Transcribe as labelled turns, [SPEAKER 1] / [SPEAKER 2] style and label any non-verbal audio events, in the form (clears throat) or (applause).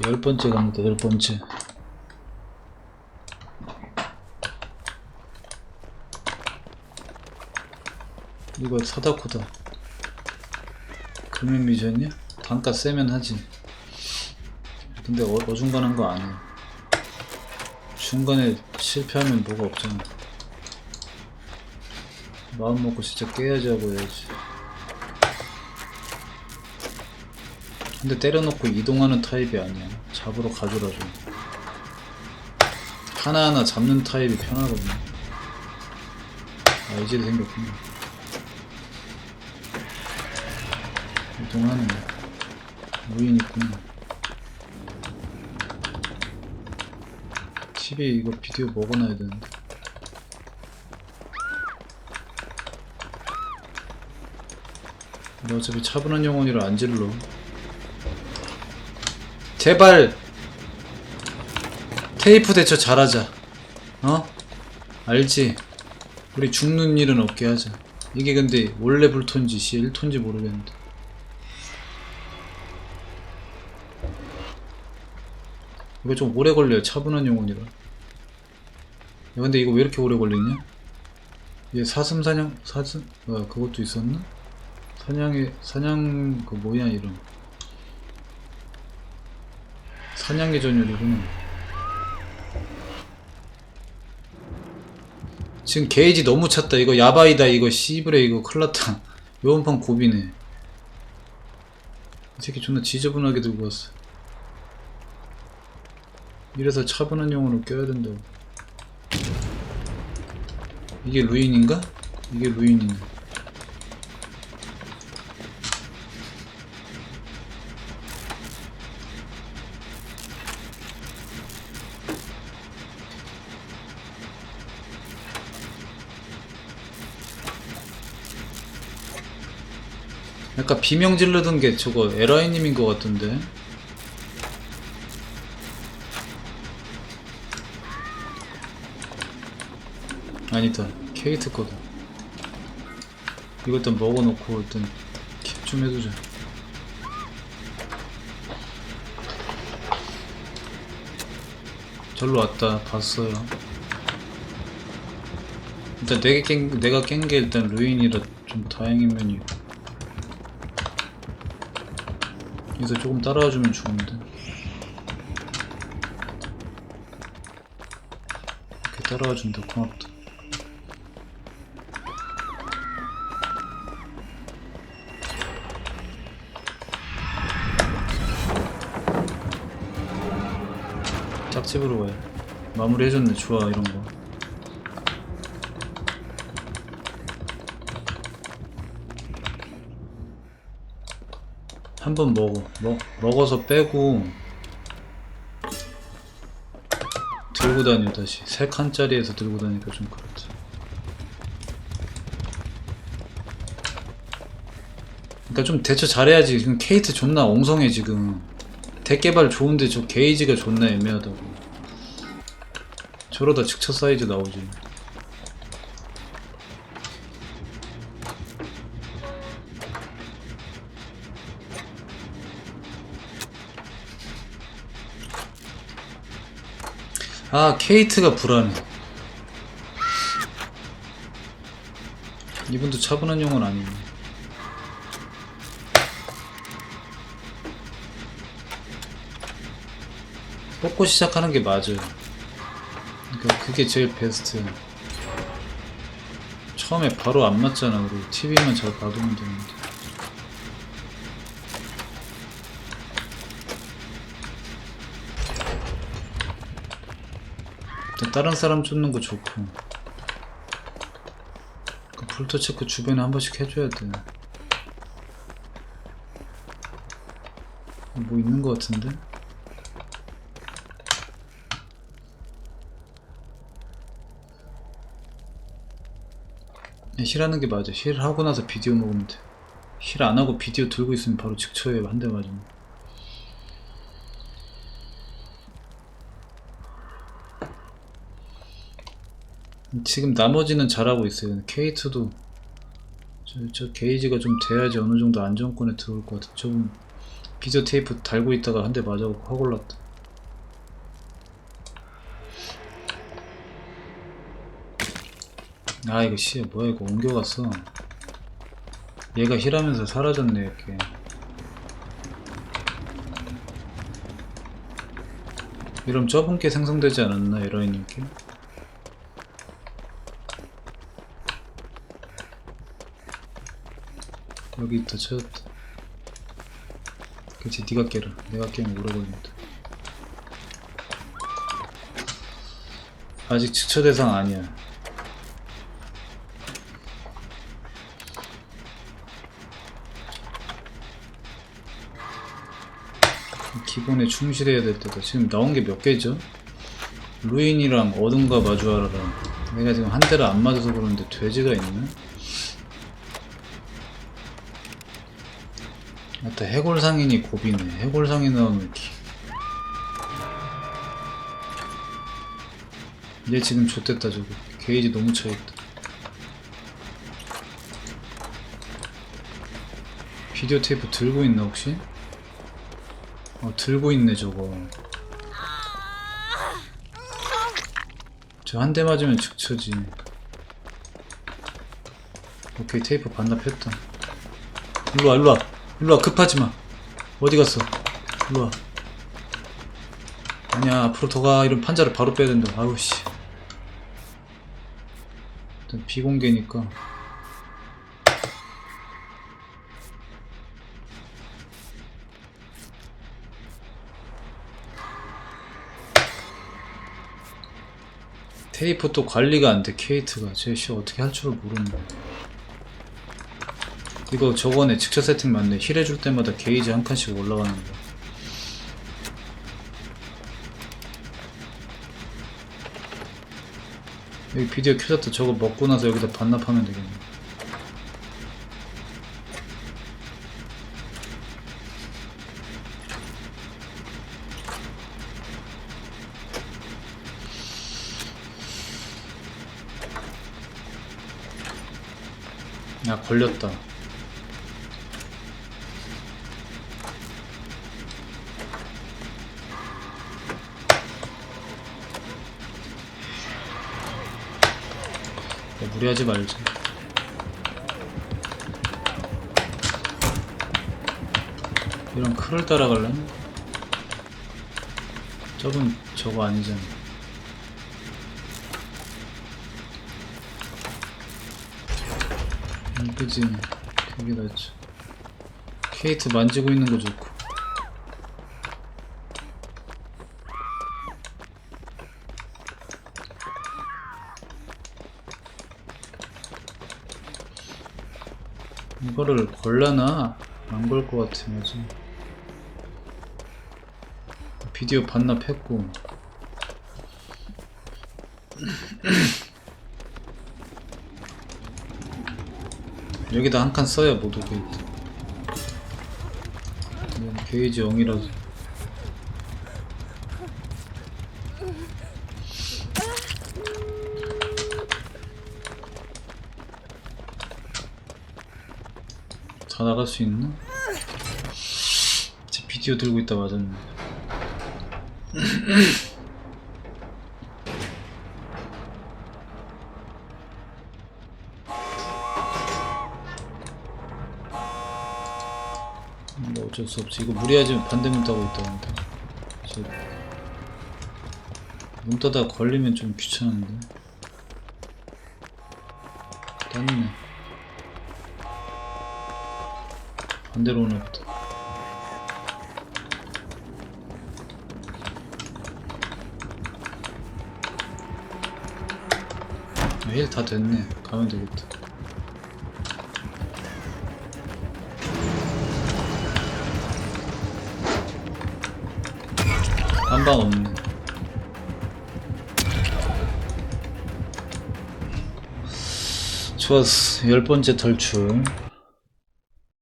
[SPEAKER 1] 자, 열 번째 갑니다, 열 번째. 이거 사다코다. 금연 미션이야? 단가 세면 하지. 근데 어, 어중간한 거 아니야. 중간에 실패하면 뭐가 없잖아. 마음 먹고 진짜 깨야지 하고 해야지. 근데 때려놓고 이동하는 타입이 아니야. 잡으러 가줘라 좀. 하나하나 잡는 타입이 편하거든. 아 이제 생겼구나. 이동하네. 무인 있구나. TV 이거 비디오 먹어놔야 되는데. 근데 어차피 차분한 영혼이라 안 질러. 제발 테이프 대처 잘하자. 어? 알지? 우리 죽는 일은 없게 하자. 이게 근데 원래 불톤지 씨 1톤지 모르겠는데. 이거 좀 오래 걸려요. 차분한 영혼이라. 야, 근데 이거 왜 이렇게 오래 걸리냐? 얘 사슴 사냥 사슴 아 그것도 있었나? 사냥의 사냥 그 뭐야 이름? 사냥의 전율이구나. 지금 게이지 너무 찼다. 이거 야바이다. 이거 씨브레 이거 클났다. (laughs) 요번판 고비네. 이 새끼 존나 지저분하게 들고 왔어. 이래서 차분한 영혼을 껴야 된다고. 이게 루인인가? 이게 루인이네. 약간 비명 지르던 게 저거 에라이님인 것 같던데. 아니다. 케이트 거다. 일단 먹어놓고 일단 캡좀 해두자. 절로 왔다. 봤어요. 일단 내가 깬, 내가 깬 게 일단 루인이라 좀 다행인 면이. 여기서 조금 따라와주면 좋은데. 이렇게 따라와준다. 고맙다. 짝집으로 가야 마무리 해줬네 좋아 이런 거 한 번 먹어 먹, 먹어서 빼고 들고 다녀 다시 세 칸짜리에서 들고 다니까 좀 그렇지. 그러니까 좀 대처 잘해야지. 지금 케이트 존나 엉성해 지금. 대개발 좋은데 저 게이지가 존나 애매하다고. 저러다 직처 사이즈 나오지 아 케이트가 불안해 이분도 차분한 용은 아니네 뽑고 시작하는 게 맞아요. 그러니까 그게 제일 베스트. 처음에 바로 안 맞잖아. 우리 TV만 잘 봐두면 되는데. 다른 사람 쫓는 거 좋고. 그 불토 체크 주변에 한 번씩 해줘야 돼. 뭐 있는 거 같은데? 네, 힐하는 게 맞아. 힐 하고 나서 비디오 먹으면 돼. 힐 안 하고 비디오 들고 있으면 바로 직처에 한 대 맞으면. 지금 나머지는 잘하고 있어요. K2도 저, 저 게이지가 좀 돼야지 어느 정도 안정권에 들어올 것 같아. 저분 비디오 테이프 달고 있다가 한 대 맞아갖고 확 올랐다. 아 이거 씨 뭐야 이거 옮겨갔어. 얘가 힐하면서 사라졌네 이렇게. 좁은 게 생성되지 않았나 에러이님께? 여기 있다 찾았다. 그치 니가 깨라. 내가 깨면 걸린다 아직 측처 대상 아니야. 기본에 충실해야 될 때다. 지금 나온 게 몇 개죠? 루인이랑 어둠과 마주하라랑. 내가 지금 한 대를 안 맞아서 그러는데 돼지가 있네? 맞다 해골상인이 고비네. 해골상인 나오면 기... 얘 지금 좆됐다 저거. 게이지 너무 차있다. 비디오 테이프 들고 있나 혹시? 어 들고 있네 저거. 저 한 대 맞으면 즉처지. 오케이 테이프 반납했다. 일로와 일로와 일로와 급하지마. 어디 갔어? 일로와. 아니야 앞으로 더 가. 이런 판자를 바로 빼야 된다. 아우 씨. 일단 비공개니까. 테이프 또 관리가 안돼 케이트가. 제시 어떻게 할 줄을 모르는 거야 이거 저번에 직접 세팅 맞네 힐 해줄 때마다 게이지 한 칸씩 올라가는 거 여기 비디오 켜졌다. 저거 먹고 나서 여기다 반납하면 되겠네. 야 걸렸다 무리하지 말자. 이런 클을 따라갈래? 저건 저거 아니잖아. 음, 그지. 그게 낫지. 케이트 만지고 있는 거 좋고 이거를 걸려나? 안 걸 것 같아 맞아 비디오 반납했고. (clears throat) 여기다 한 칸 써야 못 오게 있다 이건 게이지 0이라서 다 나갈 수 있나? 제 비디오 들고 있다 맞았네. 뭐 어쩔 수 없지. 이거 무리하지 반대문 따고 있다는데. 문 따다 걸리면 좀 귀찮은데. 땄네 반대로 보다. 아, 힐다 됐네. 가면 되겠다. 한 방 없네. 좋았어. 열 번째 탈출